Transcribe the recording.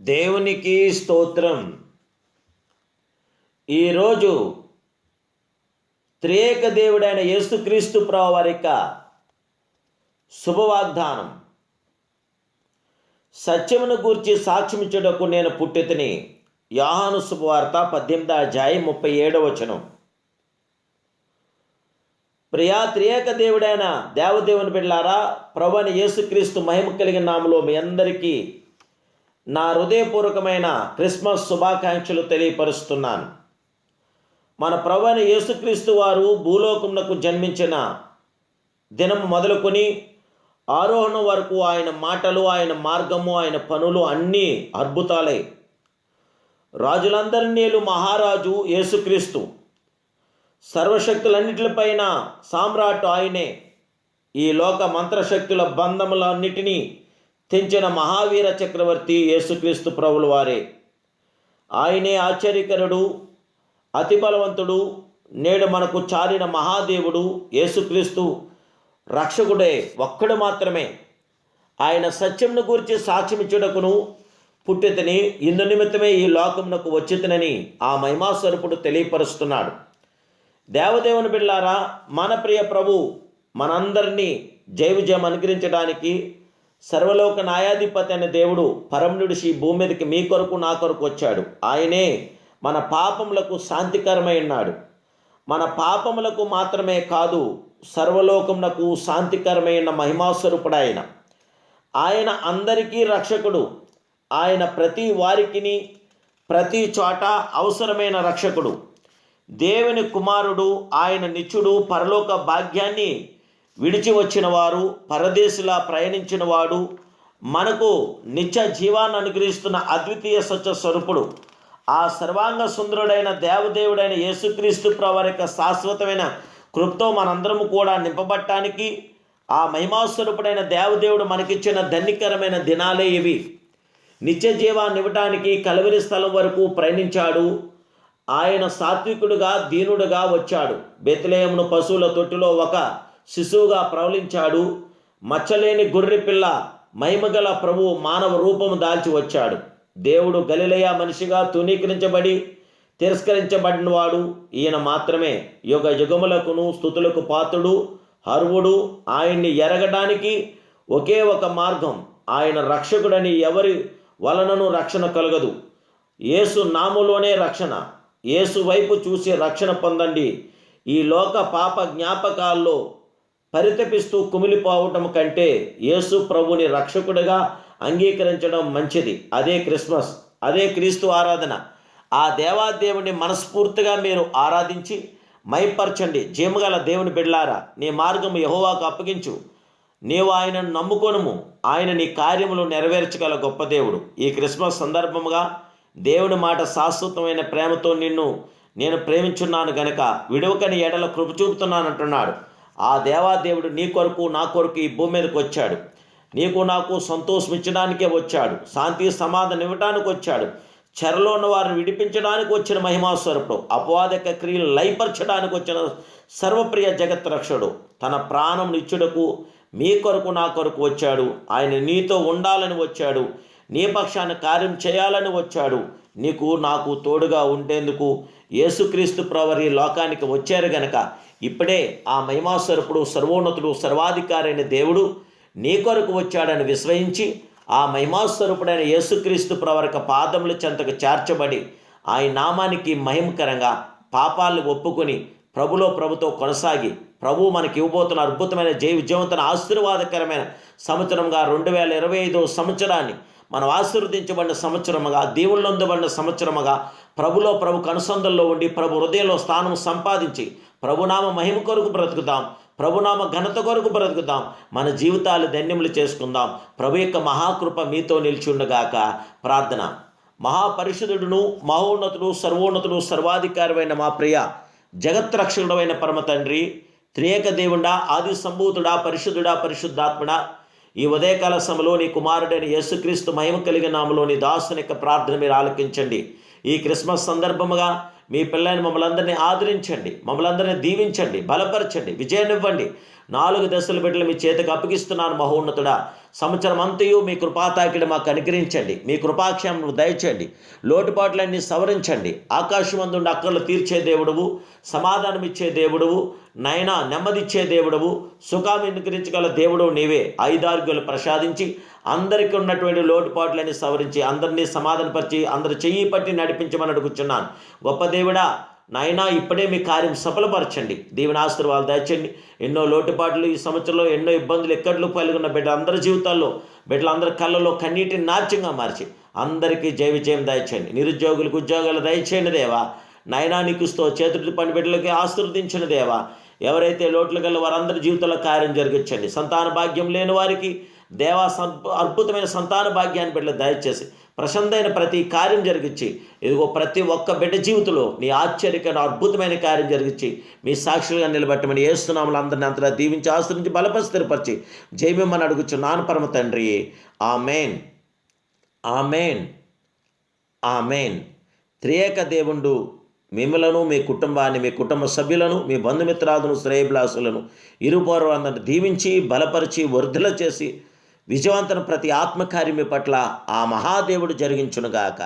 దేవునికి స్తోత్రం. ఈరోజు త్రియేక దేవుడైన యేసుక్రీస్తు ప్రభు వారి యొక్క శుభవాగ్దానం. సత్యమును గూర్చి సాక్ష్యమిచ్చుటకు నేను పుట్టితిని యాహాను శుభవార్త పద్దెనిమిది అధ్యాయం ముప్పై ఏడవచనం ప్రియా త్రియేక దేవుడైన దేవదేవుని బిడ్డారా ప్రభుని యేసుక్రీస్తు మహిమ కలిగిన నామలో మీ అందరికీ నా హృదయపూర్వకమైన క్రిస్మస్ శుభాకాంక్షలు తెలియపరుస్తున్నాను. మన ప్రవణ యేసుక్రీస్తు వారు భూలోకమునకు జన్మించిన దినం మొదలుకొని ఆరోహణం వరకు ఆయన మాటలు ఆయన మార్గము ఆయన పనులు అన్నీ అద్భుతాలే. రాజులందరినీలు మహారాజు యేసుక్రీస్తు. సర్వశక్తులన్నిటిపైన సామ్రాట్ ఆయనే. ఈ లోక మంత్రశక్తుల బంధములన్నిటినీ తెంచిన మహావీర చక్రవర్తి యేసుక్రీస్తు ప్రభుల వారే. ఆయనే ఆశ్చర్యకరుడు అతి బలవంతుడు నేడు మనకు చారిన మహాదేవుడు యేసుక్రీస్తు రక్షకుడే ఒక్కడు మాత్రమే. ఆయన సత్యంను గురించి సాక్ష్యమిచ్చుటకును పుట్టితని ఇందు నిమిత్తమే ఈ లోకమునకు వచ్చితనని ఆ మహిమాస్వరూపుడు తెలియపరుస్తున్నాడు. దేవదేవుని బిళ్ళారా మన ప్రియ ప్రభు మనందరినీ జైవజయం అనుగ్రహించడానికి సర్వలోక న్యాయాధిపతి అనే దేవుడు పరమునుడిసి భూమి మీదకి మీ కొరకు నా కొరకు వచ్చాడు. ఆయనే మన పాపములకు శాంతికరమై ఉన్నాడు. మన పాపములకు మాత్రమే కాదు సర్వలోకమునకు శాంతికరమైన మహిమాస్వరూపుడు ఆయన. ఆయన అందరికీ రక్షకుడు. ఆయన ప్రతి వారికిని ప్రతి చోట అవసరమైన రక్షకుడు. దేవుని కుమారుడు ఆయన నిత్యుడు పరలోక భాగ్యాన్ని విడిచి వచ్చిన వారు పరదేశిలా ప్రయాణించిన వాడు మనకు నిత్య జీవాన్ని అనుగ్రహిస్తున్న అద్వితీయ సత్య స్వరూపుడు. ఆ సర్వాంగ సుందరుడైన దేవదేవుడైన యేసుక్రీస్తు ప్రవారి యొక్క శాశ్వతమైన కృప్తో మనందరము కూడా నింపబట్టానికి ఆ మహిమాస్వరూపుడైన దేవదేవుడు మనకిచ్చిన ధన్యకరమైన దినాలే ఇవి. నిత్య జీవాన్ని ఇవ్వటానికి కలవరి స్థలం వరకు ప్రయాణించాడు. ఆయన సాత్వికుడుగా దీనుడుగా వచ్చాడు. బెత్లేయమును పశువుల తొట్టిలో ఒక శిశువుగా ప్రవలించాడు. మచ్చలేని గొర్రె పిల్ల మహిమగల ప్రభువు మానవ రూపము దాల్చి వచ్చాడు. దేవుడు గలిలయ మనిషిగా తునీకరించబడి తిరస్కరించబడినవాడు. ఈయన మాత్రమే యుగ యుగములకును స్థుతులకు పాత్రుడు హర్వుడు. ఆయన్ని ఎరగడానికి ఒకే ఒక మార్గం. ఆయన రక్షకుడని ఎవరి వలనను రక్షణ కలగదు. యేసు నాములోనే రక్షణ. యేసు వైపు చూసి రక్షణ పొందండి. ఈ లోక పాప జ్ఞాపకాల్లో పరితపిస్తూ కుమిలిపోవటం కంటే యేసు ప్రభుని రక్షకుడిగా అంగీకరించడం మంచిది. అదే క్రిస్మస్ అదే క్రీస్తు ఆరాధన. ఆ దేవాదేవుని మనస్ఫూర్తిగా మీరు ఆరాధించి మైపరచండి. జీమగల దేవుని బిడ్లారా నీ మార్గము యహోవాకు అప్పగించు. నీవు ఆయనను నమ్ముకొనుము. ఆయన నీ కార్యములు నెరవేర్చగల గొప్ప దేవుడు. ఈ క్రిస్మస్ సందర్భముగా దేవుని మాట శాశ్వతమైన ప్రేమతో నిన్ను నేను ప్రేమించున్నాను గనక విడవకని ఎడల కృప చూపుతున్నానంటున్నాడు ఆ దేవాదేవుడు నీ కొరకు నా కొరకు ఈ భూమి మీదకి వచ్చాడు. నీకు నాకు సంతోషం ఇచ్చడానికే వచ్చాడు. శాంతి సమాధానం ఇవ్వడానికి వచ్చాడు. చెరలో ఉన్న వారిని విడిపించడానికి వచ్చిన మహిమాస్వరపుడు. అపవాదక క్రియలు లయపరచడానికి వచ్చిన సర్వప్రియ జగత్ రక్షుడు తన ప్రాణం ఇచ్చుటకు మీ కొరకు నా కొరకు వచ్చాడు. ఆయన నీతో ఉండాలని వచ్చాడు. నీ పక్షాన కార్యం చేయాలని వచ్చాడు. నీకు నాకు తోడుగా ఉండేందుకు యేసుక్రీస్తు ప్రవరి లోకానికి వచ్చారు గనక ఇప్పుడే ఆ మహిమాస్వరూపుడు సర్వోన్నతుడు సర్వాధికారైన దేవుడు నీ కొరకు వచ్చాడని విశ్వయించి ఆ మహిమాస్వరూపుడైన యేసుక్రీస్తు ప్రవరక పాదముల చెంతకు చేర్చబడి ఆయన నామానికి మహిమకరంగా పాపాలను ఒప్పుకొని ప్రభులో ప్రభుతో కొనసాగి ప్రభు మనకి ఇవ్వబోతున్న అద్భుతమైన జై విజయవంతన ఆశీర్వాదకరమైన సంవత్సరంగా రెండు వేల ఇరవై ఐదో సంవత్సరాన్ని మనం ఆశీర్వదించబడిన సంవత్సరముగా దేవుళ్ళొందబడిన సంవత్సరముగా ప్రభులో ప్రభు కనుసంధంలో ఉండి ప్రభు హృదయంలో స్థానం సంపాదించి ప్రభునామ మహిమ కొరకు బ్రతుకుతాం ప్రభునామ ఘనత కొరకు బ్రతుకుతాం మన జీవితాలు ధన్యములు చేసుకుందాం. ప్రభు యొక్క మహాకృప మీతో నిలిచుండగాక ప్రార్థన. మహాపరిషుదుడును మహోన్నతుడు సర్వోన్నతుడు సర్వాధికారమైన మా ప్రియ జగత్రక్షకుడమైన పరమ తండ్రి త్రియేక దేవుడా ఆది సంభూతుడా పరిశుద్ధుడా పరిశుద్ధాత్ముడా ఈ ఉదయకాల సమయంలో నీ కుమారుడైన యేసుక్రీస్తు మహిమ కలిగిన నామలో నీ దాసుని యొక్క ప్రార్థన మీరు ఆలకించండి. ఈ క్రిస్మస్ సందర్భముగా మీ పిల్లని మమ్మల్ని అందరినీ ఆదరించండి. మమ్మల్ని అందరినీ దీవించండి. బలపరచండి. విజయాన్నివ్వండి. నాలుగు దశల బిడ్డలు మీ చేతికి అప్పగిస్తున్నాను మహోన్నతుడా. సంవత్సరం అంతయు మీ కృపాతాకిడి మాకు అనుగ్రహించండి. మీ కృపాక్షేమం దయచేయండి. లోటుపాట్లన్నీ సవరించండి. ఆకాశమందుండి అక్కర్లు తీర్చే దేవుడువు సమాధానం ఇచ్చే దేవుడువు నైనా నెమ్మదిచ్చే దేవుడవు సుఖాన్ని అనుగ్రహించగల దేవుడు నీవే. ఐదార్గులు ప్రసాదించి అందరికీ ఉన్నటువంటి లోటుపాట్లన్నీ సవరించి అందరినీ సమాధానపరిచి అందరు చెయ్యి పట్టి నడిపించమని అడుగుచున్నాను. గొప్ప దేవుడా నాయనా ఇప్పుడే మీ కార్యం సఫలపరచండి. దీవెన ఆశీర్వాదాలు దాచండి ఎన్నో లోటుపాట్లు ఈ సంవత్సరంలో ఎన్నో ఇబ్బందులు ఎక్కడ్లు ఉన్న బిడ్డ అందరి జీవితాల్లో బిడ్డలందరి కళ్ళలో కన్నీటిని నాట్యంగా మార్చి అందరికీ జయ విజయం దయచేయండి. నిరుద్యోగులకు ఉద్యోగాలు దయచేయండి దేవా. నైనా నీకుస్తో చేతుడి పని బిడ్డలకి ఆశీర్వదించిన దేవా. ఎవరైతే లోట్లు గల వారందరి జీవితంలో కార్యం జరిగించండి. సంతాన భాగ్యం లేని వారికి దేవా అద్భుతమైన సంతాన భాగ్యాన్ని బిడ్డలు దయచేసి ప్రశాంతమైన ప్రతి కార్యం జరిగించి ఇదిగో ప్రతి ఒక్క బిడ్డ జీవితంలో నీ ఆశ్చర్యకర అద్భుతమైన కార్యం జరిగించి మీ సాక్షులుగా నిలబెట్టమని ఏస్తున్నాములు అందరిని అంతలా దీవించి ఆశ్రయించి బలపరిచి స్థిరపరిచి జైమిమ్మని అడుగుచు నాన్న పరమ తండ్రి. ఆ మెయిన్ ఆ మెయిన్ ఆ మెయిన్ త్రియేక దేవుండు మిమ్మలను మీ కుటుంబాన్ని మీ కుటుంబ సభ్యులను మీ బంధుమిత్రాదును శ్రేయభిలాసులను ఇరుపూర్వందరిని దీవించి బలపరిచి వర్ధుల చేసి విజయవంతం ప్రతి ఆత్మకార్యమి పట్ల ఆ మహాదేవుడు జరిగించునుగాక.